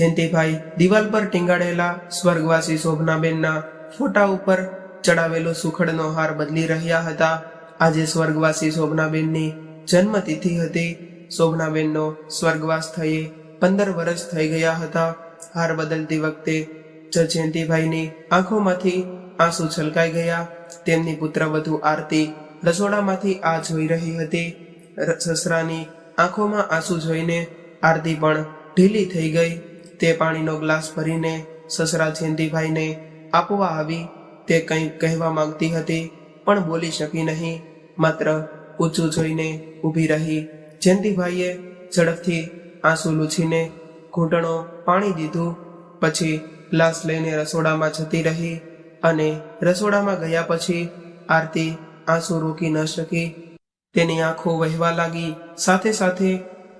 જયંતિભાઈ દિવાલ પર ટીંગાડેલા સ્વર્ગવાસી શોભનાબેનના ફોટા ઉપર ચડાવેલો સુખડનો હાર બદલી રહ્યા હતા. આજે સ્વર્ગવાસી શોભનાબેનની જન્મતિથિ હતી. શોભનાબેનનો સ્વર્ગવાસ થયે પંદર વર્ષ થઈ ગયા હતા. હાર બદલતી વખતે જ જયંતિભાઈની આંખોમાંથી આંસુ છલકાઈ ગયા. તેમની પુત્રવધુ આરતી રસોડામાંથી આ જોઈ રહી હતી. સસરાની આંખોમાં આંસુ જોઈને આરતી પણ ઢીલી થઈ ગઈ. તે પાણીનો ગ્લાસ ભરીને સસરા છેંદીભાઈને આપવા આવી તે કંઈક કહેવા માંગતી હતી, પણ બોલી શકી નહીં. માત્ર ઊંચું જોઈને ઊભી રહી. જયંતિભાઈએ ઝડપથી આંસુ લૂછીને ઘૂંટણો પાણી દીધું. પછી ગ્લાસ લઈને રસોડામાં જતી રહી અને રસોડામાં ગયા પછી આરતી આંસુ રોકી ન શકી. તેની આંખો વહેવા લાગી. સાથે સાથે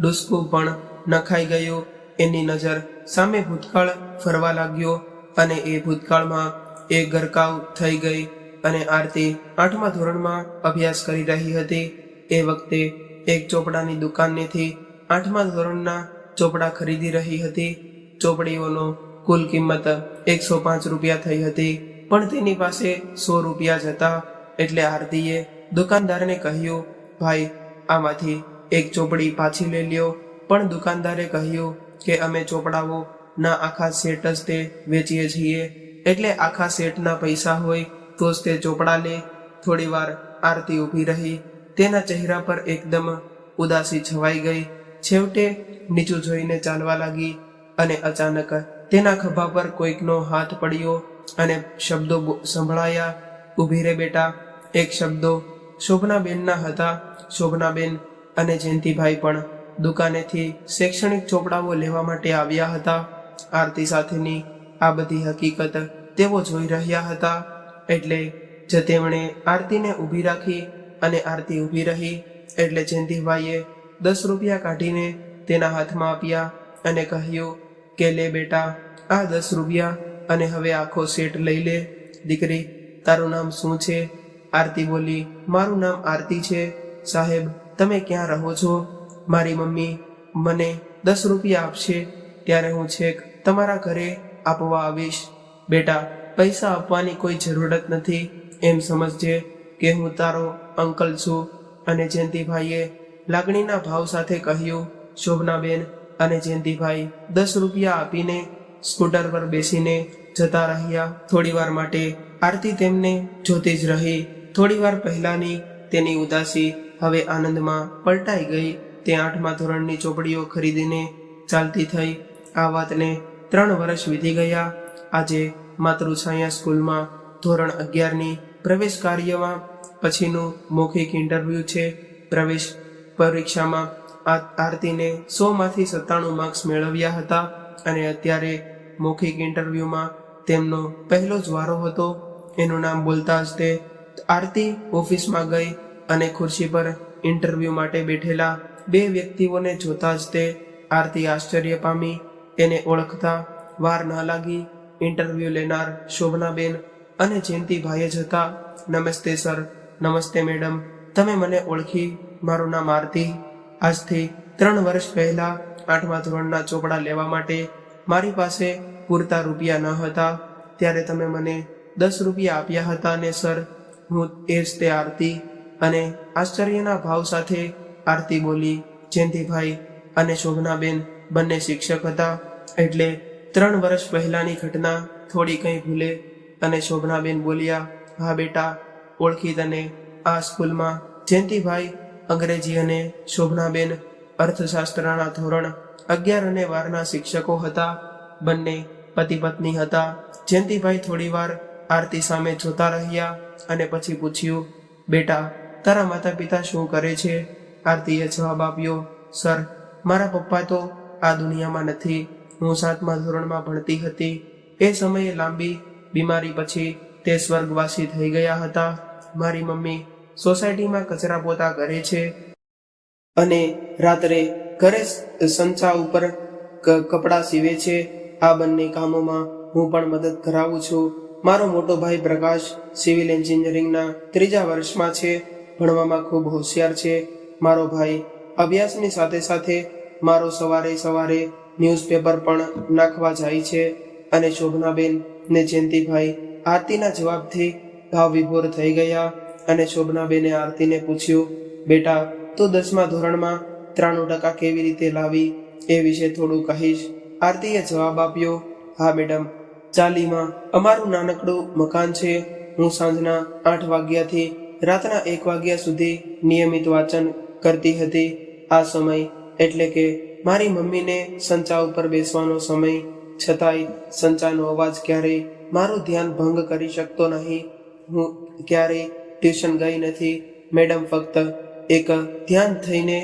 ડુસકું પણ નખાઈ ગયું. એની નજર સામે ભૂતકાળ ફરવા લાગ્યો અને એ ભૂતકાળમાં એ ગરકાવ થઈ ગઈ અને આરતી આઠમા ધોરણમાં અભ્યાસ કરી રહી હતી. એ વખતે એક ચોપડાની દુકાનેથી આઠમા ધોરણના ચોપડા ખરીદી રહી હતી. ચોપડીઓનો કુલ કિંમત એકસો પાંચ રૂપિયા થઈ હતી, પણ તેની પાસે સો રૂપિયા જ હતા. એટલે આરતીએ દુકાનદારને કહ્યું, ભાઈ, આમાંથી એક ચોપડી પાછી લઈ લ્યો. પણ દુકાનદારે કહ્યું કે અમે ચોપડાઓ ના આખા સેટ જ તે વેચીએ છીએ. એટલે આખા સેટના પૈસા હોય તો જ તે ચોપડા લે થોડી વાર આરતી ઊભી રહી. તેના ચહેરા પર એકદમ ઉદાસી છવાઈ ગઈ. છેવટે નીચું જોઈને ચાલવા લાગી અને અચાનક તેના ખભા પર કોઈકનો હાથ પડ્યો અને શબ્દો સંભળાયા. ઊભી રે બેટા, એક શબ્દો. શોભનાબેનના હતા. શોભનાબેન અને જયંતિભાઈ પણ દુકાનેથી શૈક્ષણિક ચોપડાઓ લેવા માટે આવ્યા હતા. આરતી સાથેની આ બધી હકીકત તેઓ જોઈ રહ્યા હતા. એટલે જ તેમણે આરતીને ઊભી રાખી અને આરતી ઊભી રહી. એટલે જયંતિભાઈએ દસ રૂપિયા કાઢીને તેના હાથમાં આપ્યા અને કહ્યું કે, લે બેટા, આ દસ રૂપિયા અને હવે આખો સેટ લઈ લે. દીકરી, તારું નામ શું છે? આરતી બોલી, મારું નામ આરતી છે. સાહેબ, તમે ક્યાં રહો છો? મારી મમ્મી મને દસ રૂપિયા આપશે, ત્યારે હું છેક તમારા ઘરે આપવા આવીશ. બેટા, પૈસા આપવાની કોઈ જરૂરત નથી. એમ સમજજે કે હું તારો અંકલ છું. અને જયંતિભાઈએ લાગણીના ભાવ સાથે કહ્યું, શોભનાબેન અને જયંતિભાઈ દસ રૂપિયા આપીને સ્કૂટર પર બેસીને જતા રહ્યા. થોડીવાર માટે આરતી તેમને જોતી જ રહી. થોડીવાર પહેલાની તેની ઉદાસી હવે આનંદમાં પલટાઈ ગઈ. તે આઠમા ધોરણની ચોપડીઓ ખરીદીને ચાલતી થઈ. આ વાતને ત્રણ વર્ષ વીતી ગયા. આજે માતૃછાયા સ્કૂલમાં ધોરણ અગિયારની પ્રવેશ કાર્યમાં પછીનું મૌખિક ઇન્ટરવ્યૂ છે. પ્રવેશ પરીક્ષામાં આ આરતીને સો માંથી સત્તાણું માર્ક્સ મેળવ્યા હતા અને અત્યારે મૌખિક ઇન્ટરવ્યૂમાં તેમનો પહેલો જ વારો હતો. એનું નામ બોલતા જ તે આરતી ઓફિસમાં ગઈ અને ખુરશી પર ઇન્ટરવ્યૂ માટે બેઠેલા બે વ્યક્તિઓને જોતા જ તે આરતી આશ્ચર્ય પામી, એને ઓળખતા વાર ન લાગી ઇન્ટરવ્યૂ લેનાર શોભનાબેન અને જયંતિભાઈએ જ હતા, નમસ્તે સર, નમસ્તે મેડમ, તમે મને ઓળખી, મારું નામ આરતી. આજથી ત્રણ વર્ષ પહેલા આઠમા ધોરણના ચોપડા લેવા માટે મારી પાસે પૂરતા રૂપિયા ન હતા. ત્યારે તમે મને દસ રૂપિયા આપ્યા હતા ને સર, હું એ જ તે આરતી. અને આશ્ચર્યના ભાવ સાથે આરતી બોલી, જયંતિભાઈ અને શોભનાબેન બંને શિક્ષક હતા. એટલે ત્રણ વર્ષ પહેલાની ઘટના થોડી કંઈ ભૂલે અને શોભનાબેન બોલ્યા, હા બેટા, ઓળખી તને. આ સ્કૂલમાં જયંતિભાઈ અંગ્રેજી અને શોભનાબેન અર્થશાસ્ત્રના ધોરણ અગિયાર અને બારના શિક્ષકો હતા. બંને પતિ પત્ની હતા. જયંતિભાઈ થોડીવાર આરતી સામે જોતા રહ્યા અને પછી પૂછ્યું, બેટા, તારા માતા પિતા શું કરે છે? આરતીએ જવાબ આપ્યો, સર, મારા પપ્પા તો આ દુનિયામાં નથી. હું સાતમા ધોરણમાં ભણતી હતી. એ સમયે લાંબી બીમારી પછી તે સ્વર્ગવાસી થઈ ગયા હતા. મારી મમ્મી સોસાયટીમાં કચરા પોતા કરે છે અને રાત્રે ઘરે સંચા ઉપર કપડાં સીવે છે. આ બંને કામોમાં હું પણ મદદ કરાવું છું. મારો મોટો ભાઈ પ્રકાશ સિવિલ એન્જિનિયરિંગના ત્રીજા વર્ષમાં છે. ભણવામાં ખૂબ હોશિયાર છે. મારો ભાઈ અભ્યાસની સાથે સાથે મારો સવારે સવારે ન્યૂઝપેપર પણ નાખવા જાય છે અને શોભનાબેન ને જયંતિભાઈ આરતીના જવાબથી ભાવ વિભોર થઈ ગયા અને શોભનાબેને આરતીને પૂછ્યું, બેટા, તું દસમા ધોરણમાં ત્રાણું ટકા કેવી રીતે લાવી? એ વિશે થોડું કહીશ. આરતીએ જવાબ આપ્યો, હા, મેડમ, ચાલીમાં અમારું નાનકડું મકાન છે. હું સાંજના આઠ વાગ્યાથી રાતના એક વાગ્યા સુધી નિયમિત વાંચન કરતી હતી. આ સમય એટલે કે મારી મમ્મીને સંચા ઉપર બેસવાનો સમય. છતાંય સંચાનો અવાજ ક્યારેય મારું ધ્યાન ભંગ કરી શકતો નહીં. હું ક્યારેય ટ્યુશન ગઈ નથી. મેડમ ફક્ત એક ધ્યાન થઈને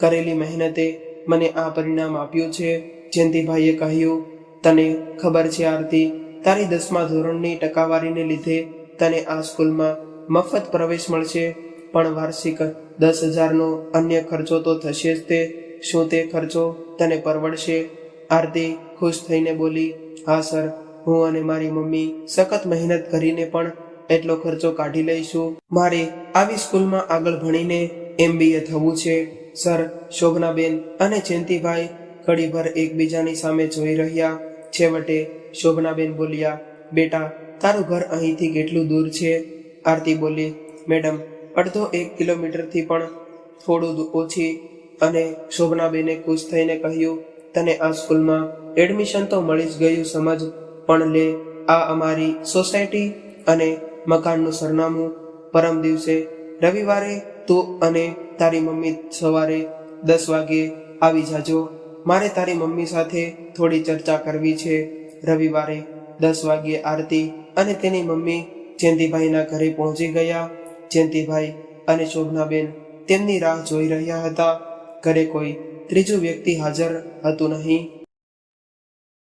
કરેલી મહેનતે મને આ પરિણામ આપ્યું છે. જયંતિભાઈએ કહ્યું, તને ખબર છે આરતી, તારી દસમા ધોરણની ટકાવારીને લીધે તને આ સ્કૂલમાં મફત પ્રવેશ મળશે, પણ વાર્ષિક દસ હજારનો અન્ય ખર્ચો તો થશે જ તે. શું તે ખર્ચો તને પરવડશે? આરતી ખુશ થઈને બોલી, હા, સર. હું અને મારી મમ્મી સખત મહેનત કરીને પણ એટલો ખર્ચો કાઢી લઈશું. મારે આવી સ્કૂલમાં આગળ ભણીને એમબીએ થવું છે. સર, શોભનાબેન અને જયંતિભાઈ ઘડીભર એકબીજાની સામે જોઈ રહ્યા. છેવટે શોભનાબેન બોલ્યા, બેટા, તારું ઘર અહીંથી કેટલું દૂર છે? આરતી બોલી, મેડમ અડધો એક કિલોમીટરથી પણ થોડું ઓછી. અને શોભનાબેને ખુશ થઈને કહ્યું, તને આ સ્કૂલમાં એડમિશન તો મળી જ ગયું સમજ, પણ લે, આ અમારી સોસાયટી અને મકાનનું સરનામું. પરમ દિવસે રવિવારે તું અને તારી મમ્મી સવારે દસ વાગે આવી જાજો. મારે તારી મમ્મી સાથે થોડી ચર્ચા કરવી છે. રવિવારે દસ વાગ્યે આરતી અને તેની મમ્મી ચેન્દીભાઈના ઘરે પહોંચી ગયા. જયંતિભાઈ અને શોભનાબેન તેમની રાહ જોઈ રહ્યા હતા. ઘરે કોઈ ત્રીજું વ્યક્તિ હાજર હતું નહીં.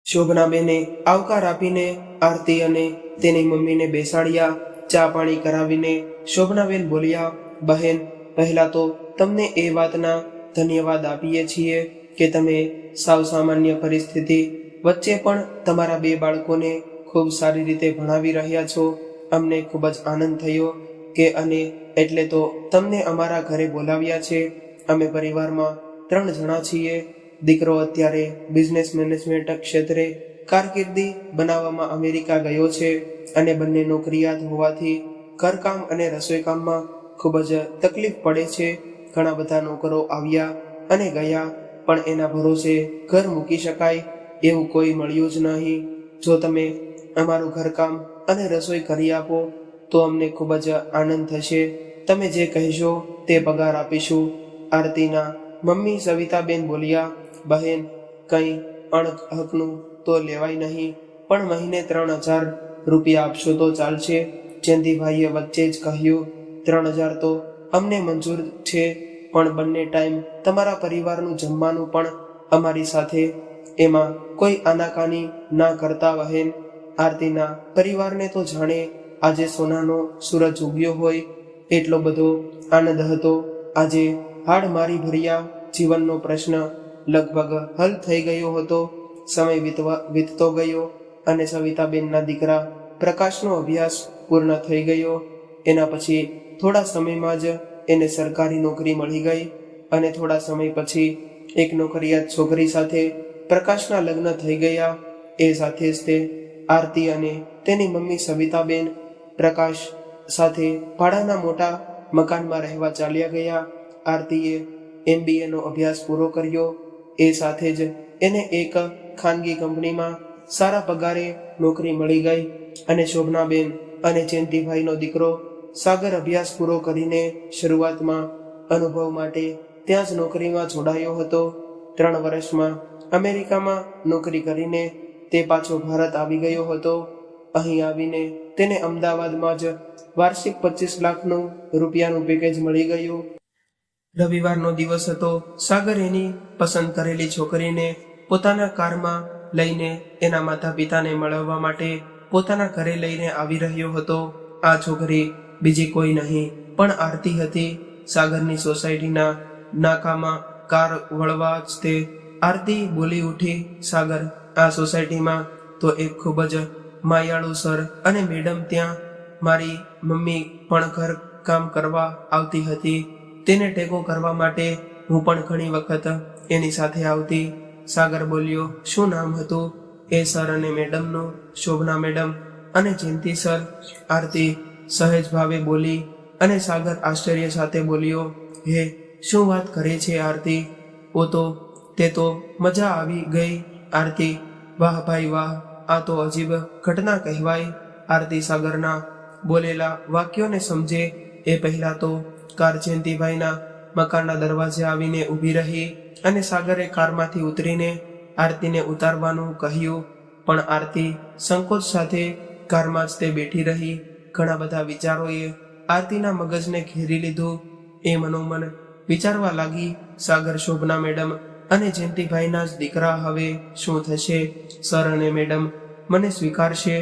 શોભનાબેને આવકાર આપીને આરતી અને તેની મમ્મીને બેસાડ્યા, ચા પાણી કરાવીને શોભનાબેન બોલ્યા, બહેન, પહેલા તો તમને એ વાતના ધન્યવાદ આપીએ છીએ કે તમે સાવ સામાન્ય પરિસ્થિતિ વચ્ચે પણ તમારા બે બાળકોને ખૂબ સારી રીતે ભણાવી રહ્યા છો. અમને ખૂબ જ આનંદ થયો કે અને એટલે તો તમને અમારા ઘરે બોલાવ્યા છે. અમે પરિવારમાં ત્રણ જણા છીએ. દીકરો અત્યારે બિઝનેસ મેનેજમેન્ટ ક્ષેત્રે કારકિર્દી બનાવવામાં અમેરિકા ગયો છે અને બંને નોકરિયાત હોવાથી ઘરકામ અને રસોઈ કામમાં ખૂબ જ તકલીફ પડે છે. ઘણા બધા નોકરો આવ્યા અને ગયા, પણ એના ભરોસે ઘર મૂકી શકાય એવું કોઈ મળ્યું જ નહીં. જો તમે અમારું ઘરકામ અને રસોઈ કરી આપો તો અમને ખૂબ જ આનંદ થશે. તમે જે કહેશો તે પગાર આપીશું. આરતીના મમ્મી સવિતાબેન બોલ્યા, બહેન, કંઈ અણક હકનું તો લેવાય નહીં, પણ મહિને ત્રણ હજાર રૂપિયા આપશો તો ચાલશે. જયંતિભાઈએ વચ્ચે જ કહ્યું, ત્રણ હજાર તો અમને મંજૂર છે, પણ બંને ટાઈમ તમારા પરિવારનું જમવાનું પણ અમારી સાથે. એમાં કોઈ આનાકાની ના કરતા બહેન. આરતીના પરિવારને તો જાણે આજે સોનાનો સૂરજ ઉગ્યો હોય એટલો બધો આનંદ હતો. આજે હાડ મારી ભર્યા જીવનનો પ્રશ્ન લગભગ હલ થઈ ગયો હતો. સમય વીતવા, વીતતો ગયો અને સવિતાબેનના દીકરા પ્રકાશનો અભ્યાસ પૂર્ણ થઈ ગયો. એના પછી થોડા સમયમાં જ એને સરકારી નોકરી મળી ગઈ અને થોડા સમય પછી એક નોકરિયાત છોકરી સાથે પ્રકાશના લગ્ન થઈ ગયા. એ સાથે જ તે આરતી અને તેની મમ્મી સવિતાબેન પ્રકાશ સાથે ભાડાના મોટા મકાનમાં રહેવા ચાલ્યા ગયા. આરતીએ એમબીએનો અભ્યાસ પૂરો કર્યો. એ સાથે જ એને એક ખાનગી કંપનીમાં સારા પગારે નોકરી મળી ગઈ અને શોભનાબેન અને ચેન્તીભાઈનો દીકરો સાગર અભ્યાસ પૂરો કરીને શરૂઆતમાં અનુભવ માટે ત્યાં જ નોકરીમાં જોડાયો હતો. ત્રણ વર્ષમાં અમેરિકામાં નોકરી કરીને તે પાછો ભારત આવી ગયો હતો. અહીં આવીને તેને અમદાવાદમાં જ વાર્ષિક પચીસ લાખનું રૂપિયાનું પેકેજ મળી ગયું. રવિવારનો દિવસ હતો. સાગર એની પસંદ કરેલી છોકરીને પોતાના કારમાં લઈને એના માતા પિતાને મળવા માટે પોતાના ઘરે લઈને આવી રહ્યો હતો. આ છોકરી બીજી કોઈ નહીં, પણ આરતી હતી. સાગરની સોસાયટીના નાકામાં કાર વળવા જ તે આરતી બોલી ઉઠી, સાગર, આ સોસાયટીમાં તો એક ખૂબ જ માયાળુ સર અને મેડમ ત્યાં મારી મમ્મી પણ ઘર કામ કરવા આવતી હતી. તેને ટેકો કરવા માટે હું પણ ઘણી વખત એની સાથે આવતી. સાગર બોલ્યો, શું નામ હતું? એ સર અને મેડમનું, શોભના મેડમ અને જયંતિ સર. આરતી સહેજ ભાવે બોલી અને સાગર આશ્ચર્ય સાથે બોલ્યો, હે, શું વાત કરે છે આરતી? ઓ તો, તે તો મજા આવી ગઈ. આરતી, વાહ ભાઈ વાહ. આ તો અજીબ ઘટના કહેવાય. આરતી સાગરના બોલેલા વાક્યોને સમજે. એ પહેલા તો કાર જયંતિભાઈના મકાનના દરવાજે આવીને ઊભી રહી અને સાગરે કારમાંથી ઉતરીને આરતીને ઉતારવાનું કહ્યું. પણ આરતી સંકોચ સાથે કારમાં જ તે બેઠી રહી. ઘણા બધા વિચારોએ આરતીના મગજને ઘેરી લીધું. એ મનોમન વિચારવા લાગી. સાગર શોભના મેડમ અને જયંતિભાઈના જ દીકરા હવે શું થશે? સર અને મેડમ, મને સ્વીકારશે.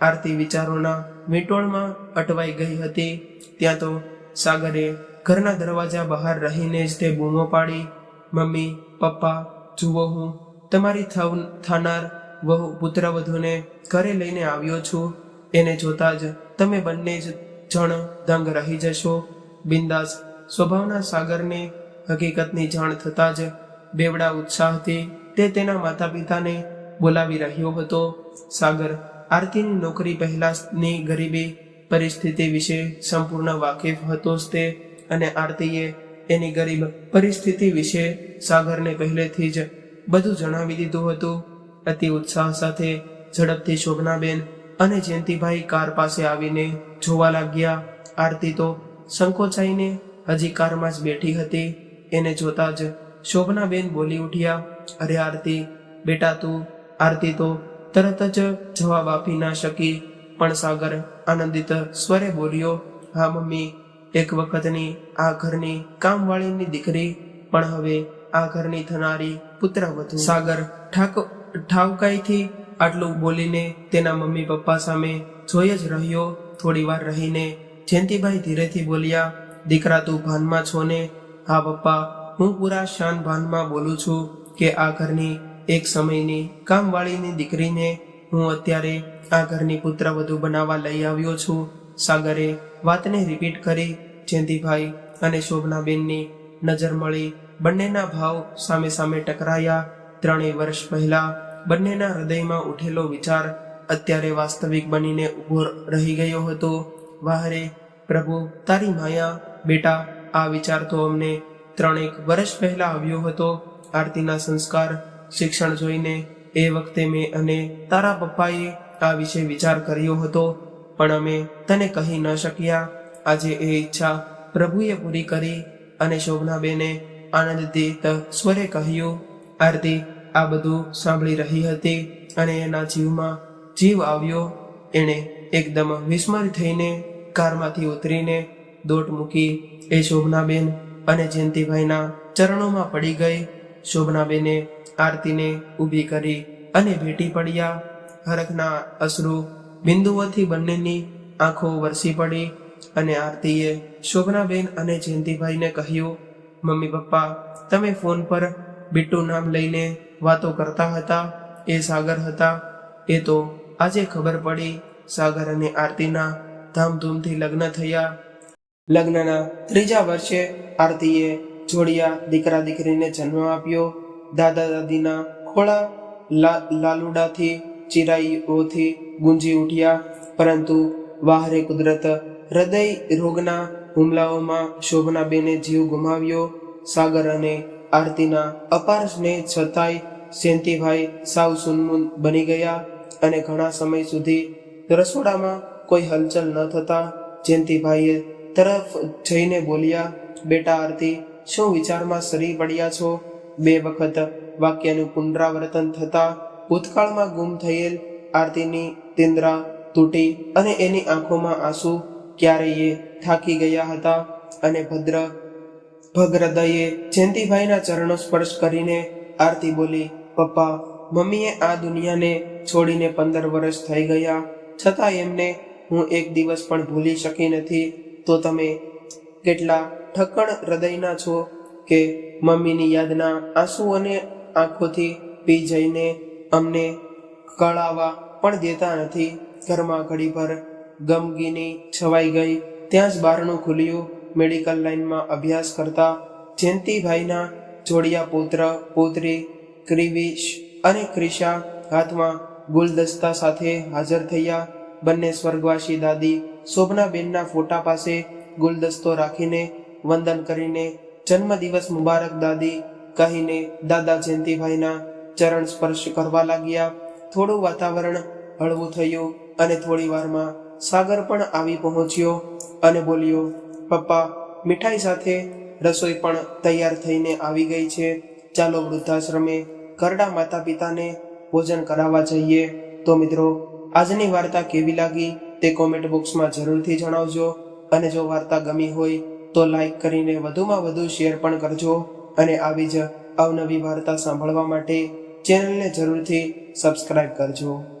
આરતી વિચારોના વીંટોળમાં અટવાઈ ગઈ હતી. ત્યાં તો સાગરે ઘરના દરવાજા બહાર રહીને જ તે બૂમો પાડી. મમ્મી, પપ્પા, જુઓ હું, તમારી થનાર વહુ પુત્રવધુને ઘરે લઈને આવ્યો છું. એને જોતા જ તમે બંને જ જણ દંગ રહી જશો. બિંદાસ સ્વભાવના સાગરને હકીકતની જાણ થતાં જ બેવડા ઉત્સાહથી તે તેના માતા પિતાને બોલાવી રહ્યો હતો. સાગર આરતીની નોકરી પહેલાની ગરીબી પરિસ્થિતિ વિશે સંપૂર્ણ વાકેફ હતો તે અને આરતીએ એની ગરીબ પરિસ્થિતિ વિશે સાગરને પહેલેથી જ બધું જણાવી દીધું હતું. અતિ ઉત્સાહ સાથે ઝડપથી શોભનાબેન અને જયંતિભાઈ કાર પાસે આવીને જોવા લાગ્યા. આરતી તો સંકોચાઈને હજી કારમાં જ બેઠી હતી. એને જોતા જ શોભનાબેન બોલી ઉઠ્યા, અરે આરતી, બેટા તું, આરતી તો તરત જ જવાબ આપી ના શકી. પણ સાગર આનંદિત સ્વરે બોલ્યો, હા મમ્મી, એક વખતની આ ઘરની કામવાળીની દીકરી, પણ હવે આ ઘરની થનારી પુત્રવધુ સાગર ઠાક, ઠાવકાઈથી આટલું બોલીને તેના મમ્મી પપ્પા સામે જોઈ જ રહ્યો. થોડી વાર રહીને જયંતિભાઈ ધીરેથી બોલ્યા, દીકરા તું ભાનમાં છો ને? હા પપ્પા હું પૂરા શાન ભાનમાં બોલું છું કે આ ઘરની એક સમયની કામવાળીની દીકરીને હું અત્યારે આ ઘરની પુત્રવધુ બનાવવા લઈ આવ્યો છું. સાગરે વાતને રિપીટ કરી જયંતિભાઈ અને શોભનાબેનની નજર મળી. બંનેના ભાવ સામે સામે ટકરાયા. ત્રણેય વર્ષ પહેલા બંનેના હૃદયમાં ઉઠેલો વિચાર અત્યારે વાસ્તવિક બનીને ઊભો રહી ગયો હતો. વાહરે, પ્રભુ, તારી માયા, બેટા, આ વિચાર તો અમને ત્રણેક વર્ષ પહેલા આવ્યો હતો. આરતીના સંસ્કાર, શિક્ષણ જોઈને એ વખતે મેં અને તારા પપ્પાએ આ વિશે વિચાર કર્યો હતો. પણ અમે તને કહી ન શક્યા. આજે એ ઈચ્છા પ્રભુએ પૂરી કરી અને શોભનાબેને આનંદિત સ્વરે કહ્યું, આરતી, આ બધું સાંભળી રહી હતી અને એના જીવમાં જીવ આવ્યો. એણે એકદમ વિસ્મય થઈને કારમાંથી ઉતરીને દોટ મૂકી એ શોભનાબેન અને જયંતિભાઈના ચરણોમાં પડી ગઈ. શોભનાબેને આરતીને ઊભી કરી અને ભેટી પડ્યા. હરખના અશ્રુ બિંદુઓથી બંનેની આંખો વરસી પડી અને આરતીએ શોભનાબેન અને જયંતિભાઈને કહ્યું, મમ્મી પપ્પા, તમે ફોન પર બિટ્ટુ નામ લઈને વાતો કરતા હતા. એ સાગર હતા. એ તો આજે ખબર પડી. સાગર અને આરતીના ધામધૂમથી લગ્ન થયા. લગ્નના ત્રીજા વર્ષે આરતીએ જોડિયા દીકરા દીકરીને જન્મ આપ્યો. દાદા દાદીના ખોળા લાલુડાથી, ચિરાઈઓથી ગુંજી ઉઠ્યા. પરંતુ વાહરે કુદરત હૃદય રોગના હુમલાઓમાં શોભનાબેને જીવ ગુમાવ્યો. સાગર અને આરતીના અપાર સ્નેહ છતાંય સેન્તીભાઈ સાવ સુનમુન બની ગયા અને ઘણા સમય સુધી રસોડામાં કોઈ હલચલ ન થતા જયંતિભાઈએ તરફ જઈને બોલ્યા, બેટા આરતી, શું વિચારમાં સરી પડ્યા છો? બે વખત વાક્યનું પુનરાવર્તન થતા ભૂતકાળમાં ગુમ થયેલ આરતીની તિંદ્રા તૂટી અને એની આંખોમાં આંસુ ક્યારેય થાકી ગયા હતા અને ભદ્ર ભગ્રદયે જયંતિભાઈના ચરણો સ્પર્શ કરીને આરતી બોલી, પપ્પા, મમ્મીએ આ દુનિયાને છોડીને પંદર વર્ષ થઈ ગયા. છતાં એમને હું એક દિવસ પણ ભૂલી શકી નથી. તો તમે કેટલા ઠક્કણ હૃદયના છો કે મમ્મીની યાદના આંસુ અને આંખોથી પી જઈને અમને કળાવા પણ દેતા નથી? ઘરમાં ઘડીભર ગમગીની છવાઈ ગઈ. ત્યાં જ બારણું ખુલ્યું મેડિકલ લાઇનમાં અભ્યાસ કરતા જયંતિભાઈના જોડિયા પુત્ર, પુત્રી, ક્રિવિશ અને ક્રિશા હાથમાં ગુલદસ્તા સાથે હાજર થયા. બંને સ્વર્ગવાસી દાદી શોભનાબેનના ફોટા પાસે ગુલદસ્તો રાખીને વંદન કરીને જન્મદિવસ મુબારક દાદી કહીને દાદા જયંતિભાઈના ચરણ સ્પર્શ કરવા લાગ્યા. થોડું વાતાવરણ હળવું થયું અને થોડી વારમાં સાગર પણ આવી પહોંચ્યો અને બોલ્યો, પપ્પા, મીઠાઈ સાથે રસોઈ પણ તૈયાર થઈને આવી ગઈ છે. ચાલો વૃદ્ધાશ્રમે કરડા માતા પિતાને ભોજન કરાવવા જઈએ. તો મિત્રો, આજની વાર્તા કેવી લાગી? તે કોમેન્ટ બોક્સમાં જરૂરથી જણાવજો. અને જો વાર્તા ગમી હોય, તો લાઈક કરીને વધુમાં વધુ શેર પણ કરજો. અને આવી જ અવનવી વાર્તા સાંભળવા માટે ચેનલને જરૂરથી સબસ્ક્રાઇબ કરજો.